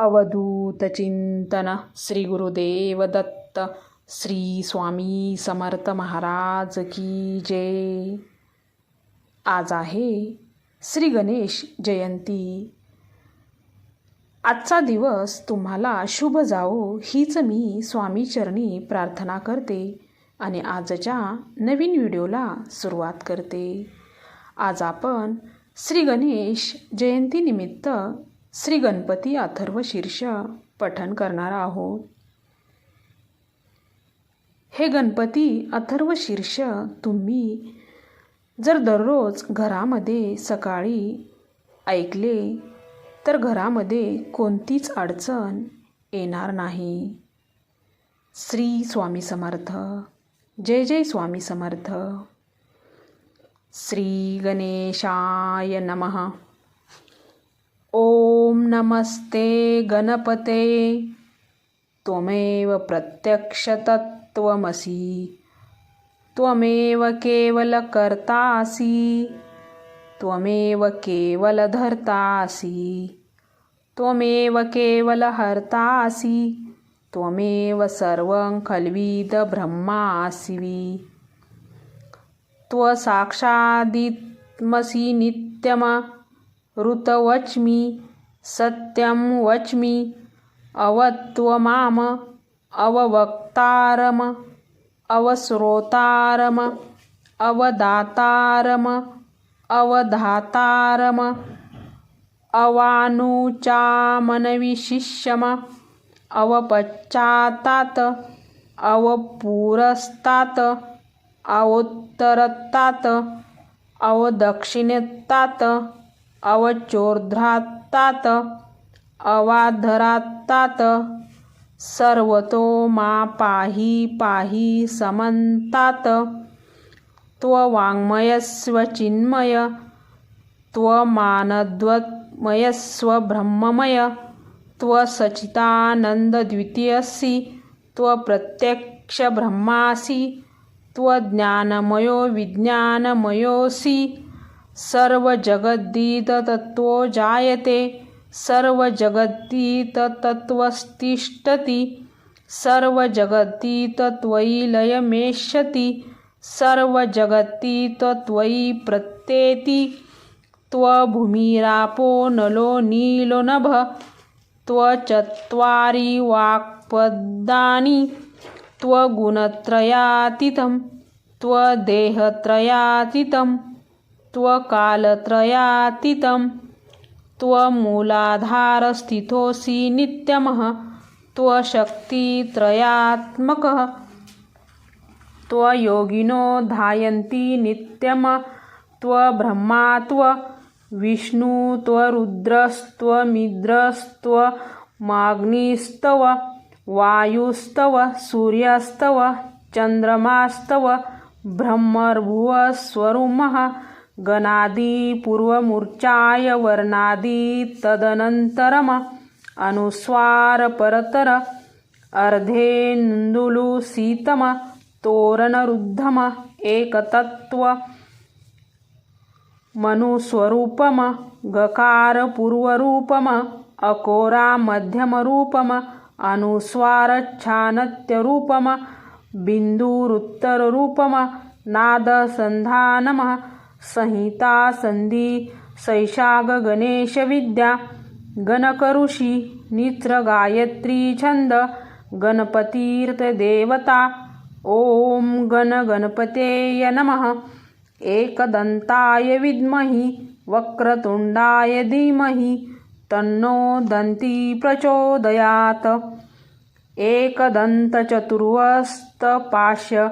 अवधूत चिंतन श्री गुरुदेव दत्त श्री स्वामी समर्थ महाराज की जय। आज आहे श्री गणेश जयंती। आजचा दिवस तुम्हाला शुभ जावो हीच मी स्वामीचरणी प्रार्थना करते आणि आजच्या नवीन व्हिडिओला सुरुवात करते। आज आपण श्री गणेश जयंतीनिमित्त श्री गणपती अथर्व शीर्ष पठन करणार आहोत. हे गणपती अथर्व शीर्ष तुम्ही जर दररोज घरामध्ये सकाळी ऐकले तर घरामध्ये कोणतीच अडचण येणार नाही. श्री स्वामी समर्थ. जय जय स्वामी समर्थ. श्री गणेशाय नमः. ॐ नमस्ते गणपते. त्वमेव प्रत्यक्षतत्त्वमसि. त्वमेव केवलकर्तासि. त्वमेव केवलधर्तासि. त्वमेव केवलहर्तासि. त्वमेव सर्वं खल्विदब्रह्मासि त्वसाक्षादित्मसि नित्यमा ऋतवच्मि सत्यं वच्मि अवत्वमाम अववक्तारम अवस्रोतारम अवदातारम अवधातारम अवानुचामनविशिष्यम अवपश्चातात अवपुरस्तात अवोत्तरतात अवदक्षिणेतात अवचोर्ध्रातात अवाधरातात सर्वतो मा पाही पाही समन्तात त्ववाङ्मयस्वचिन्मय त्वमानद्वत्मयस्वब्रह्ममय त्वसचितानन्दद्वितीयसि त्वप्रत्यक्षब्रह्मासि त्वज्ञानमयो विज्ञानमयोऽसि सर्वजगद्दीततत्त्वो जायते सर्वजगद्दीततत्त्वस्तिष्ठति सर्वजगद्दीतत्त्वयि लयमेष्यति सर्वजगद्दीतत्त्वयि प्रत्येति त्वभूमिरापो नलो नीलो नभ त्वचत्वारि वाक्पदानि त्वगुणत्रयातीतं त्वदेहत्रयातीतं त्वकालत्रयातीतं त्वमूलाधारस्थितोऽसि नित्यमः। त्वशक्तित्रयात्मकः। त्वयोगिनो धायन्ति नित्यम। त्वब्रह्मा त्वविष्णु त्वरुद्रस्त्वमिद्रस्त्वमाग्निस्तव। वायुस्तव सूर्यस्तव चन्द्रमास्तव ब्रह्मर्भुवस्वरुमः। गणादिपूर्वमूर्चाय वर्णादि अर्धे नुंदुलु सीतम तोरणरुद्धम एकतत्व मनुस्वरूपम गकारपूर्वरूपम अकोरा मध्यमरूपम अनुस्वारच्छानत्यरूपम बिन्दुरुत्तररूपम नादसन्धानमः संहिता संधी सैषाग गणेशविद्या गणकऋषी नित्रगायत्री छंद गणपतीर्थदेवता ॐ गण गणपतेय नमः एकदन्ताय विद्महि वक्रतुण्डाय धीमहि तन्नो दंती प्रचोदयात। एकदन्तचतुर्वस्तपाश्य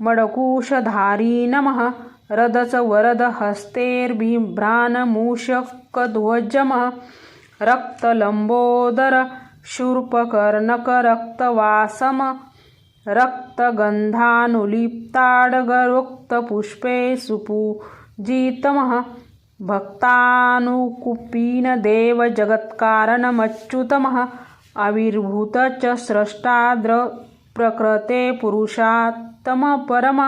मडकूशधारी नमः। रदसवरदहस्तैर्बिभ्राणमूषकध्वजमः रक्तलम्बोदर शूर्पकर्णकरक्तवासम रक्तगन्धानुलिप्ताडगरुक्तपुष्पे सुपूजितमः भक्तानुकुपीनदेवजगत्कारणमच्युतमः आविर्भूत च स्रष्टाद्र प्रकृते पुरुषात्तमपरम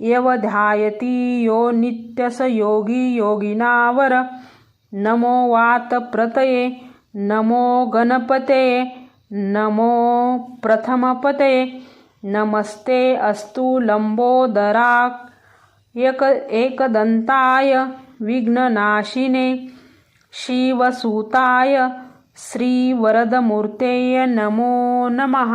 यवध्यायति यो नित्यस योगी योगिनावर। नमो वात प्रतये नमो गणपते नमो प्रथमपते। नमस्ते अस्तु लंबोदराक एक एकदंताय विघ्ननाशिने शिवसूताय श्रीवरदमूर्तेय नमो नमः।